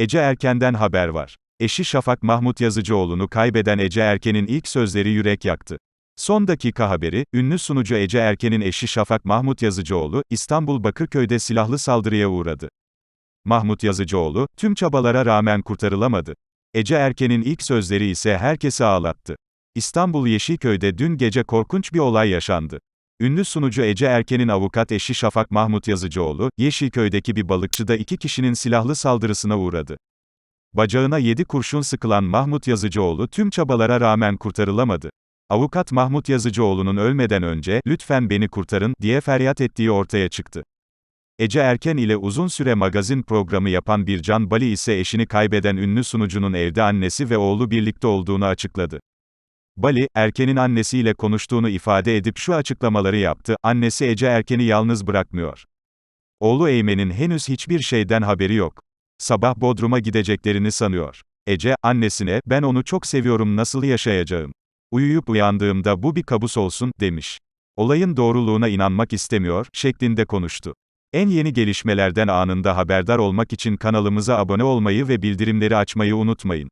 Ece Erken'den haber var. Eşi Şafak Mahmut Yazıcıoğlu'nu kaybeden Ece Erken'in ilk sözleri yürek yaktı. Son dakika haberi, ünlü sunucu Ece Erken'in eşi Şafak Mahmut Yazıcıoğlu, İstanbul Bakırköy'de silahlı saldırıya uğradı. Mahmut Yazıcıoğlu, tüm çabalara rağmen kurtarılamadı. Ece Erken'in ilk sözleri ise herkesi ağlattı. İstanbul Yeşilköy'de dün gece korkunç bir olay yaşandı. Ünlü sunucu Ece Erken'in avukat eşi Şafak Mahmut Yazıcıoğlu, Yeşilköy'deki bir balıkçıda iki kişinin silahlı saldırısına uğradı. Bacağına 7 kurşun sıkılan Mahmut Yazıcıoğlu tüm çabalara rağmen kurtarılamadı. Avukat Mahmut Yazıcıoğlu'nun ölmeden önce, lütfen beni kurtarın, diye feryat ettiği ortaya çıktı. Ece Erken ile uzun süre magazin programı yapan Bircan Bali ise eşini kaybeden ünlü sunucunun evde annesi ve oğlu birlikte olduğunu açıkladı. Bali, Erken'in annesiyle konuştuğunu ifade edip şu açıklamaları yaptı, annesi Ece Erken'i yalnız bırakmıyor. Oğlu Eymen'in henüz hiçbir şeyden haberi yok. Sabah Bodrum'a gideceklerini sanıyor. Ece, annesine, ben onu çok seviyorum nasıl yaşayacağım? Uyuyup uyandığımda bu bir kabus olsun, demiş. Olayın doğruluğuna inanmak istemiyor, şeklinde konuştu. En yeni gelişmelerden anında haberdar olmak için kanalımıza abone olmayı ve bildirimleri açmayı unutmayın.